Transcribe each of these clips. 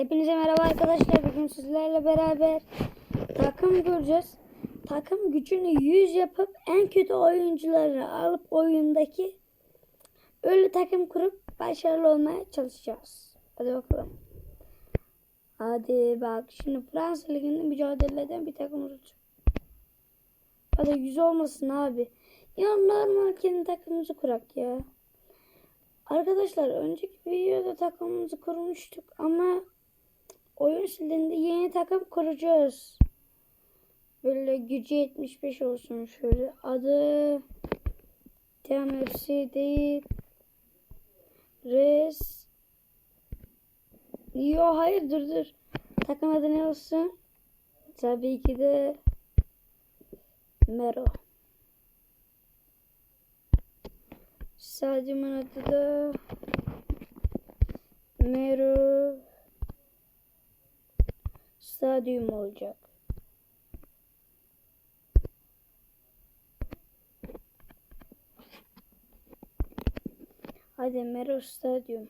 Hepinize merhaba arkadaşlar. Bugün sizlerle beraber takım göreceğiz. Takım gücünü 100 yapıp en kötü oyuncuları alıp oyundaki öyle takım kurup başarılı olmaya çalışacağız. Hadi bakalım. Hadi bak şimdi Fransa Ligi'nde mücadele eden bir takım olacak. Hadi 100 olmasın abi. Ya normal kendi takımımızı kurak ya. Arkadaşlar önceki videoda takımımızı kurmuştuk ama oyun sildiğinde yeni takım kuracağız. Böyle gücü 75 olsun şöyle. Adı TMFC değil. Res. Yo hayır dur dur. Takım adı ne olsun? Tabii ki de Mero. Stadyumun adı da Mero Stadyum olacak. Hadi Mero Stadyum.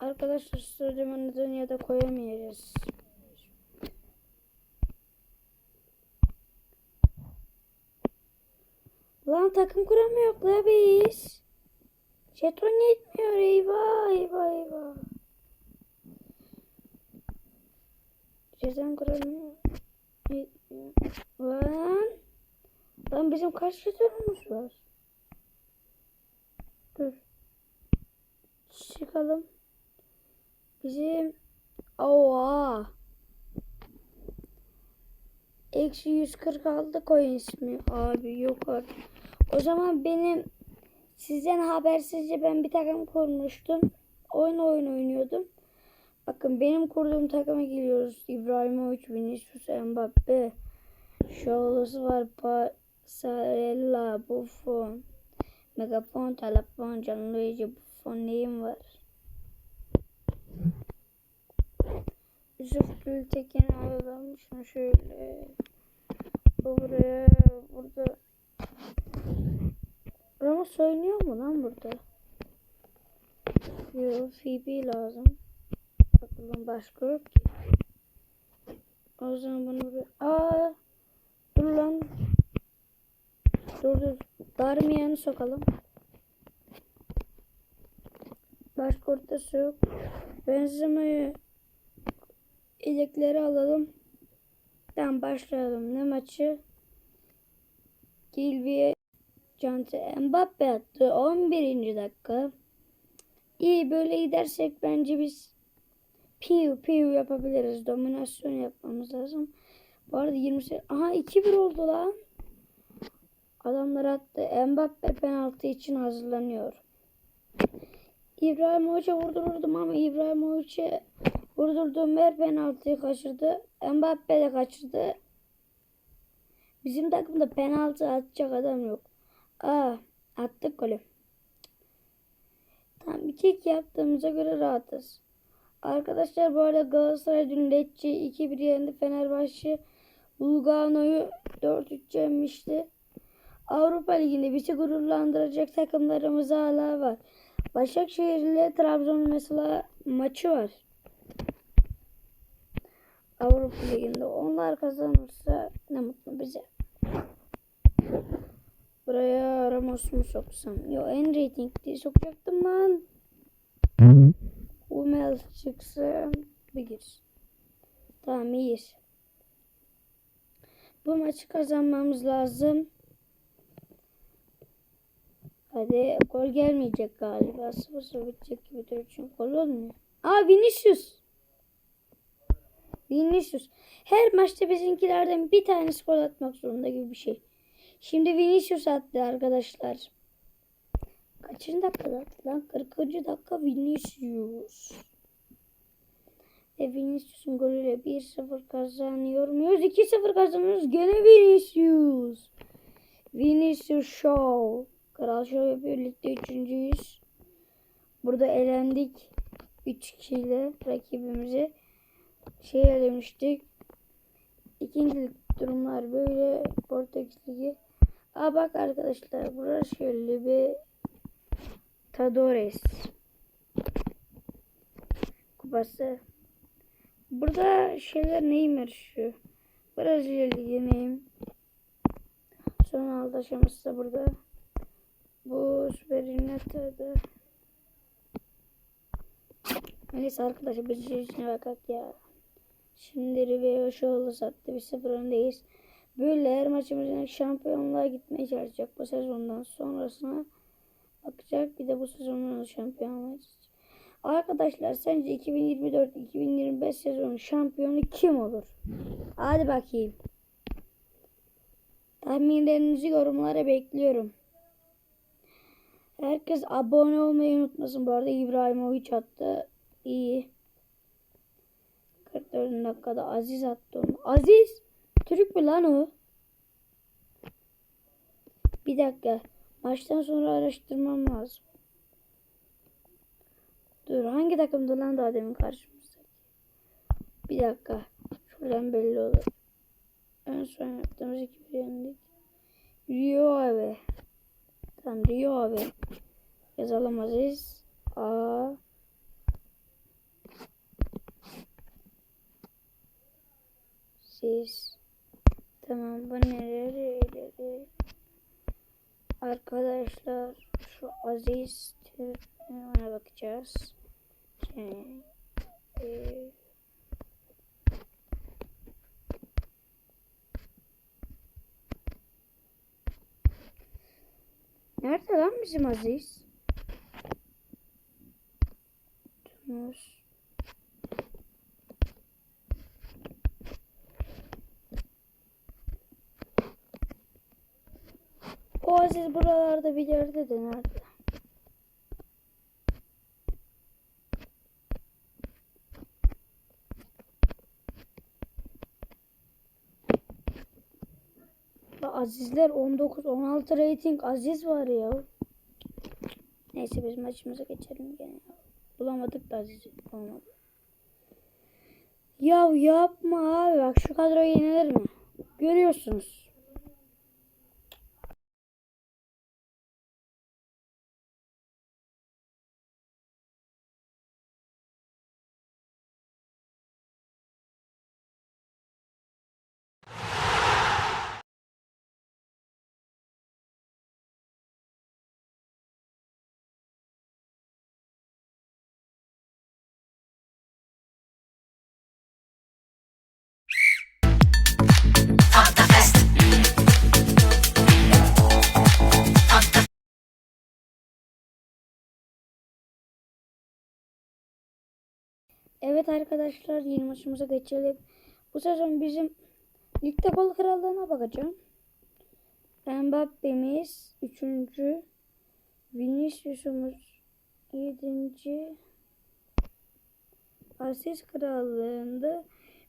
Arkadaşlar stadyumun adını ya da koyamayacağız. Lan takım kuramıyor la biz. Jeton yetmiyor eyvah eyvah eyvah. Jeton kuramıyor. Yetmiyor. Lan. Lan bizim kaç jetonumuz var? Dur. Çıkalım. Bizim Oha. Eksi 146 coin ismi. Abi yok artık. O zaman benim sizden habersizce ben bir takım kurmuştum. Oyun oyun oynuyordum. Bakın benim kurduğum takıma geliyoruz. İbrahimovic, Vinicius, Mbappe. Şoğlusu var. Pasarella, Buffon. Megafon, Telefon, Gianluigi Buffon neyim var? Yusuf Gültekin alalım. Şunu şöyle. Bu buraya. Burada. Ramos oynuyor mu lan burada? Yok Phoebe lazım. Bakalım başka yok ki. O zaman bunu buraya... Aa, dur lan. Dur dur. Darmiyan'ı sokalım. Başka ortası yok. Benzema'yı yedekleri alalım. Tamam başlayalım. Ne maçı? Gilviye Cante Mbappe attı 11. dakika. İyi böyle gidersek bence biz piu piu yapabiliriz. Dominasyon yapmamız lazım. Bu arada 20 Aha 2-1 oldu lan. Adamlar attı. Mbappe penaltı için hazırlanıyor. İbrahim Hoca vurdururdum ama İbrahim Hoca vurdurduğum her penaltıyı kaçırdı. Mbappe de kaçırdı. Bizim takımda penaltı atacak adam yok. Aa, attık golü. Tamam bir kick yaptığımıza göre rahatız. Arkadaşlar bu arada Galatasaray dün Lecce 2-1 yendi. Fenerbahçe Lugano'yu 4-3 yenmişti. Avrupa Ligi'nde bizi gururlandıracak takımlarımız hala var. Başakşehir ile Trabzon mesela maçı var. Avrupa Ligi'nde onlar kazanırsa ne mutlu bize. Buraya Ramos mu soksam? Yo en rating diye sokacaktım lan. Umel çıksa bir gir. Tamam iyiyiz. Bu maçı kazanmamız lazım. Hadi gol gelmeyecek galiba. 0-0 bitecek gibi duruyor çünkü gol olmuyor. Aa Vinicius. Vinicius. Her maçta bizimkilerden bir tanesi gol atmak zorunda gibi bir şey. Şimdi Vinicius attı arkadaşlar. Kaçıncı dakikada attı lan? 40. dakika Vinicius. Ve Vinicius'un golüyle 1-0 kazanıyor muyuz? 2-0 kazanıyoruz. Gene Vinicius. Vinicius Show. Kral Show yapıyor. Ligde üçüncüyüz. Burada elendik. 3-2 ile rakibimizi şey elemiştik. İkinci durumlar böyle Portekiz Ligi. Aa bak arkadaşlar burası şöyle bir Libertadores kupası. Burada şeyler neymiş şu? Brezilya Ligi neyim? Son aldı aşaması da burada. Bu Süper Lig'de Neyse arkadaşlar bir şey içine bakak ya. Şimdi Riveo Show'la sattı. Bir sıfır öndeyiz. Böyle her maçımızın şampiyonluğa gitmeye çalışacak bu sezondan sonrasına bakacak. Bir de bu sezonun şampiyonluğa Arkadaşlar sence 2024-2025 sezonu şampiyonu kim olur? Hadi bakayım. Tahminlerinizi yorumlara bekliyorum. Herkes abone olmayı unutmasın. Bu arada İbrahimovic attı. İyi. 44 dakikada Aziz attı onu. Aziz! Türk mü lan o? Bir dakika. Maçtan sonra araştırmam lazım. Dur hangi takımdı lan daha demin karşımızda? Bir dakika. Şuradan belli olur. En son yaptığımız iki bir yendik. Rio abi. Tamam Rio abi. Yazalım Aziz. A. Siz. Tamam bu neleri. Arkadaşlar şu Aziz ona bakacağız. Şey, e, Nerede lan bizim Aziz? Tunus. Aziz buralarda bir yerde de nerede? Azizler 19 16 rating Aziz var ya. Neyse biz maçımıza geçelim gene. Bulamadık da Aziz'i. Bulamadık. Ya yapma abi bak şu kadro yenilir mi? Görüyorsunuz. Evet arkadaşlar yeni maçımıza geçelim. Bu sezon bizim ligde gol krallığına bakacağım. Mbappe'miz 3. Vinicius'umuz 7. Asist krallığında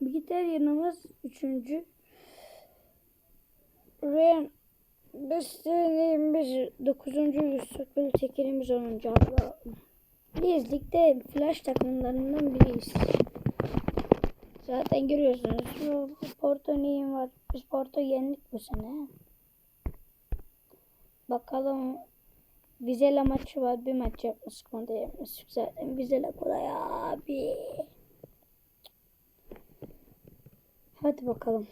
Mkhitaryan'ımız 3. Ryan Besleneyimiz 9. Yusuf Gültekin'imiz 10. Allah'ım. Biz ligde flash takımlarından biriyiz. Zaten görüyorsunuz. Bu Porto neyim var? Biz Porto yendik bu sene. Bakalım Vizela maçı var. Bir maç yapmıştık. Onu da zaten. Vizela kolay abi. Hadi bakalım.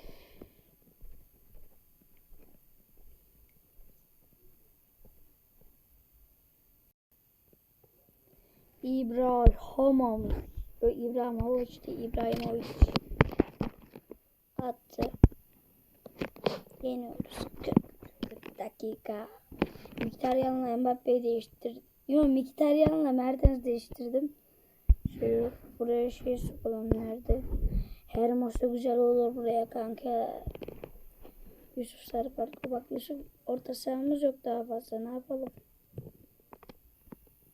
İbrahimovic. Yok İbrahimovic değil İbrahimovic. Attı. Yeniyoruz. 40 dakika. Mkhitaryan'la Mbappe'yi değiştirdim. Yok Mkhitaryan'la Mertens değiştirdim. Şöyle buraya şey sokalım nerede? Her maçta güzel olur buraya kanka. Yusuf Sarıparkı bak Yusuf orta sahamız yok daha fazla ne yapalım?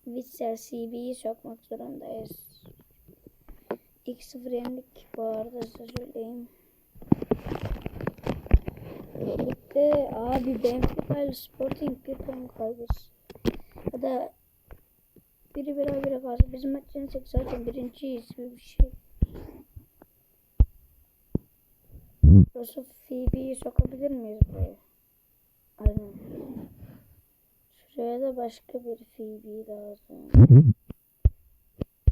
Vitsel CB'yi sokmak zorundayız. 2-0 yendik bu arada size söyleyeyim. Ligde abi Benfica ile Sporting bir puan kaybız. Ya da biri beraber kalsa bizim maç yensek zaten birinciyiz gibi bir şey. Yusuf Phoebe'yi sokabilir miyiz buraya? Aynen. Şuraya da başka bir Phoebe lazım.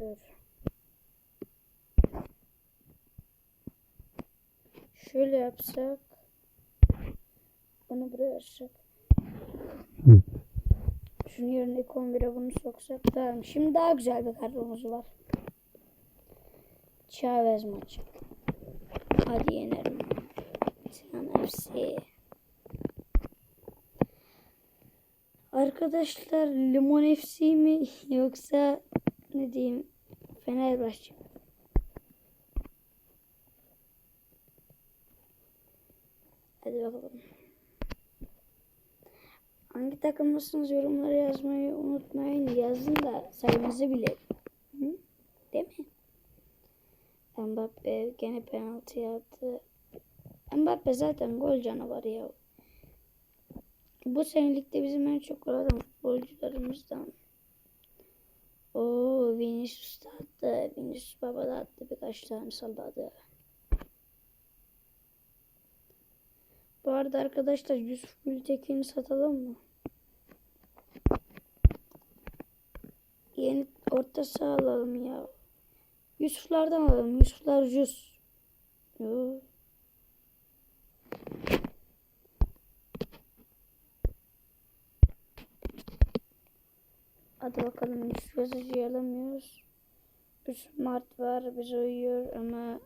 Dur. Şöyle yapsak. Bunu buraya açsak. Şunun yerine 11'e bunu soksak tamam. Şimdi daha güzel bir kadromuz var. Chavez maçı. Hadi yenerim. Sen hepsi. Arkadaşlar Limon FC mi yoksa ne diyeyim Fenerbahçe mi? Hadi bakalım. Hangi takımlısınız yorumlara yazmayı unutmayın. Yazın da sayımızı bilelim. Hı? Değil mi? Mbappe gene penaltı yaptı. Mbappe zaten gol canavarı ya. Bu senelikte bizim en çok gol atan futbolcularımızdan. Oo Vinicius da attı. Vinicius Baba da attı. Birkaç tane salladı. Bu arada arkadaşlar Yusuf Gültekin'i satalım mı? Yeni orta saha alalım ya. Yusuflardan alalım. Yusuflar ucuz. Yo. Hadi bakalım Yusuf yazıcıyı alamıyoruz. 3 Mart var bize uyuyor ama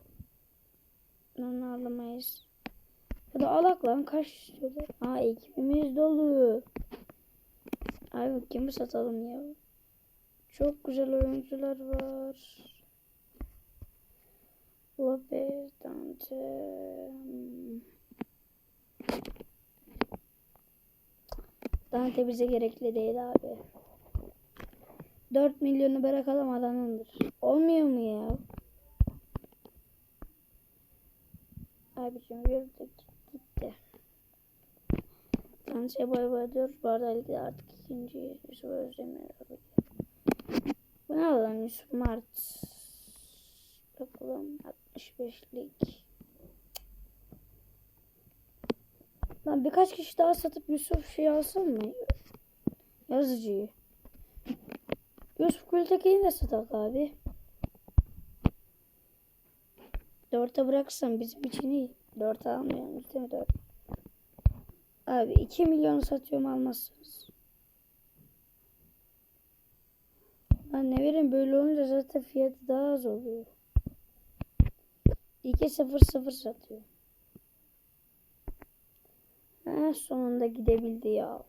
onu alamayız. Ya da alak lan kaç istiyordu? Aa ekibimiz dolu. Abi kimi satalım ya? Çok güzel oyuncular var. Lopez, Dante. Dante bize gerekli değil abi. 4 milyonu bırakalım adamındır. Olmuyor mu ya? Abicim yürüdük gitti. Dante'ye bay bay diyoruz. Bu arada ligde artık ikinci Yusuf Özdemir abi. Bu ne lan Yusuf Mart? Bakalım 65'lik. Lan birkaç kişi daha satıp Yusuf şey alsın mı? Yazıcıyı. Yusuf Gültekin'i de satak abi. Dörtte bıraksam bizim için iyi. Dört almıyoruz değil mi? Dört. Abi 2 milyon satıyorum almazsınız. Ben ne vereyim böyle olunca zaten fiyatı daha az oluyor. 2-0-0 satıyor. Ha, sonunda gidebildi ya.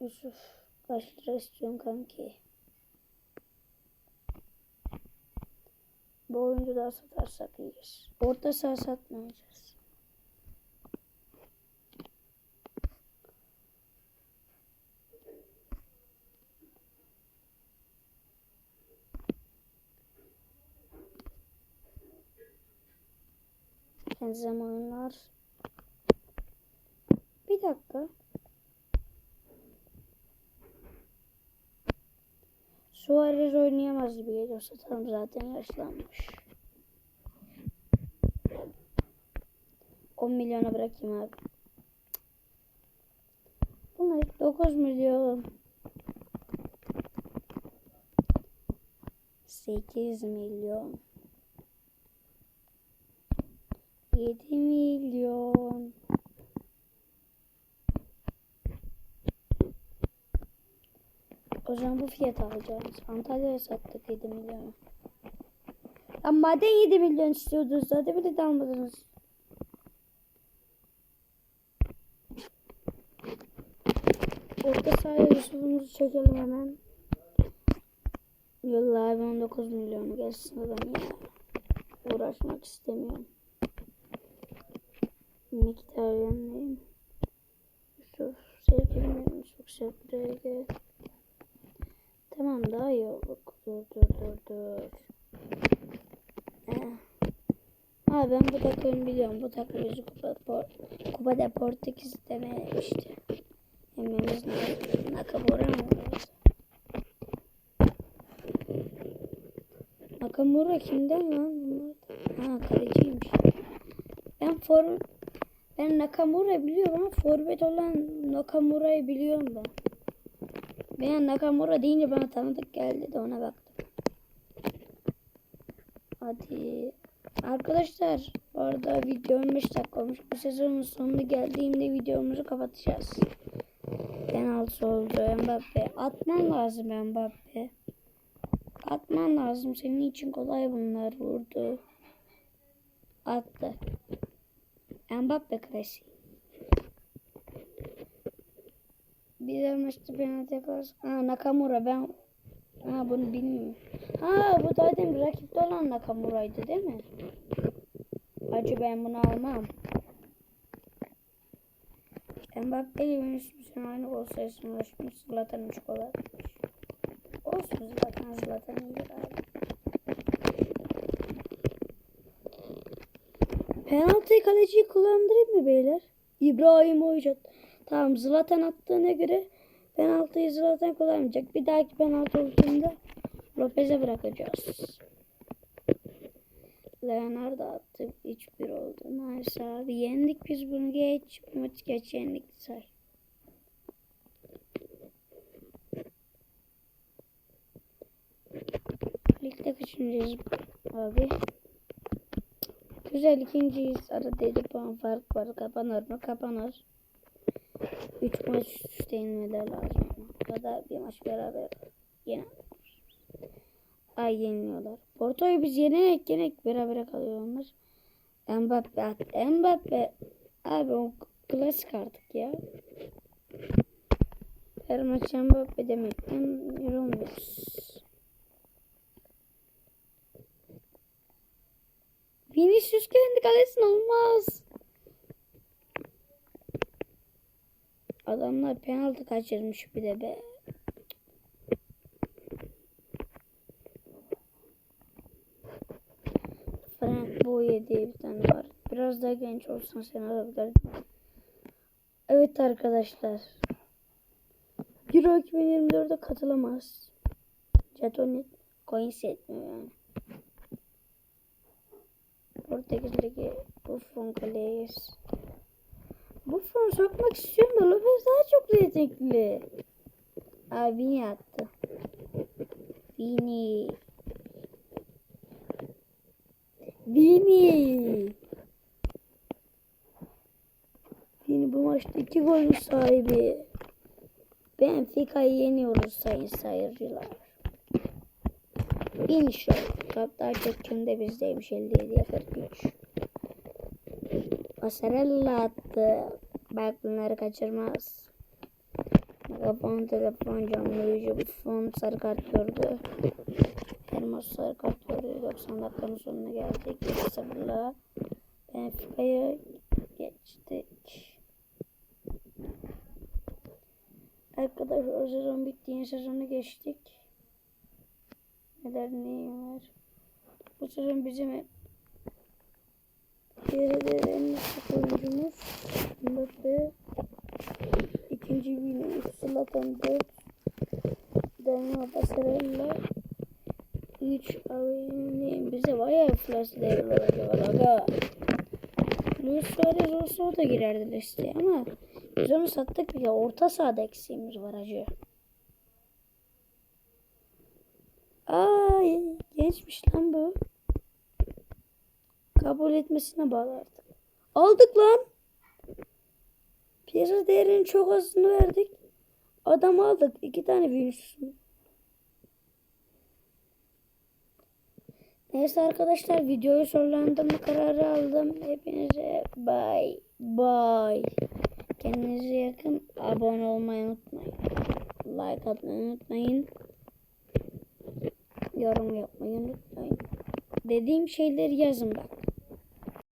Yusuf kaç lira istiyorsun kanki? Bu oyuncu daha satarsak iyiyiz. Orta saha satmayacağız. Kendi zamanlar. Bir dakika. Suarez oynayamaz gibi geliyor. Satalım zaten yaşlanmış. 10 milyona bırakayım abi. Bunlar 9 milyon. 8 milyon. 7 milyon. Zaman bu fiyat alacağız. Antalya'ya sattık 7 milyonu. Ya madem 7 milyon istiyordunuz zaten bile de almadınız. Orta sahaya Yusuf'umuzu çekelim hemen. Yolla abi 19 milyonu gelsin adam ya. Uğraşmak istemiyorum. Yusuf sevgilim Yusuf sevgilim gel. Tamam daha iyi olduk. Dur dur dur dur. Eh. Ha ben bu takımı biliyorum. Bu takım bizi Kupa, Por Kupada Portekiz dememişti. Yememiz. Nakamura mı? Nakamura kimden lan? Ha kaleciymiş. Ben form Ben Nakamura biliyorum ama forvet olan Nakamura'yı biliyorum ben. Ben Nakamura deyince bana tanıdık geldi de ona baktım. Hadi. Arkadaşlar bu arada video 15 dakika olmuş. Bu sezonun sonuna geldiğimde videomuzu kapatacağız. Penaltı oldu Mbappe. Atman lazım Mbappe. Atman lazım. Senin için kolay bunlar vurdu. Attı. Mbappe klasiği. De maçta penaltı yakalarsa. Ha Nakamura ben Ha bunu bilmiyorum. Ha bu dedim rakipte olan Nakamura'ydı değil mi? Acı ben bunu almam. Mbappe ile Vinicius'un aynı gol sayısına ulaşmış. Zlatan 3 gol atmış. Olsun Zlatan Zlatan iyidir abi. Penaltıyı kaleciyi kullandırayım mı beyler? İbrahim Hoca. Tamam Zlatan attığına göre penaltıyı Zlatan kullanmayacak. Bir dahaki penaltı olduğunda Lopez'e bırakacağız. Leonardo attı. 3-1 oldu. Nice abi. Yendik biz bunu geç. Bu maçı geç yendik say. Ligde kaçıncıyız abi? Güzel ikinciyiz. Arada 7 puan fark var. Kapanır mı? Kapanır. 3 maç üst üste inmeleri lazım. Ya da bir maç beraber yine. Ay yeniliyorlar. Porto'yu biz yenerek yenerek beraber kalıyor onlar. Mbappe at. Mbappe. Abi o klasik artık ya. Her maç Mbappe demekten yorulmuyoruz. Vinicius kendi kalesine olmaz. Adamlar penaltı kaçırmış bir de be. Frank Boye diye bir tane var. Biraz daha genç olsan sen alabilirdin. Evet arkadaşlar. Euro 2024'e katılamaz. Jeton coins etmiyor yani. Portekiz Ligi Buffon Kaleyiz. Buffon sokmak istiyorum da Lopez daha çok yetenekli. Abi Vini attı. Vini. Vini. Vini bu maçta iki golün sahibi. Benfica'yı yeniyoruz sayın sayırcılar. Vini şu. Kaptan çekimde bizdeymiş 57'ye 43. Pasarella attı. Bak bunları kaçırmaz. Megafon, telefon, canlı yüzü, fon sarı kart gördü. Hermos sarı kart gördü. 90 dakikanın sonuna geldik. 1-0'la Benfica'yı geçtik. Arkadaşlar o sezon bitti. Yeni sezonu geçtik. Neler neyim var. Bu sezon bizim Geride en yüksek oyuncumuz Mbappe. İkinci üç Zlatan, dört Daniel Pasarella. Üç Avni bize bayağı iflas devreler var aga. Luis Suarez olsa o da girerdi listeye ama biz onu sattık bile orta sahada eksiğimiz var acı. Ay gençmiş lan bu kabul etmesine bağlı artık. Aldık lan. Piyasa değerinin çok azını verdik. Adam aldık. iki tane Vinicius'un. Neyse arkadaşlar videoyu sonlandırma kararı aldım. Hepinize bye bye. Kendinize yakın. Abone olmayı unutmayın. Like atmayı unutmayın. Yorum yapmayı unutmayın. Dediğim şeyleri yazın bak.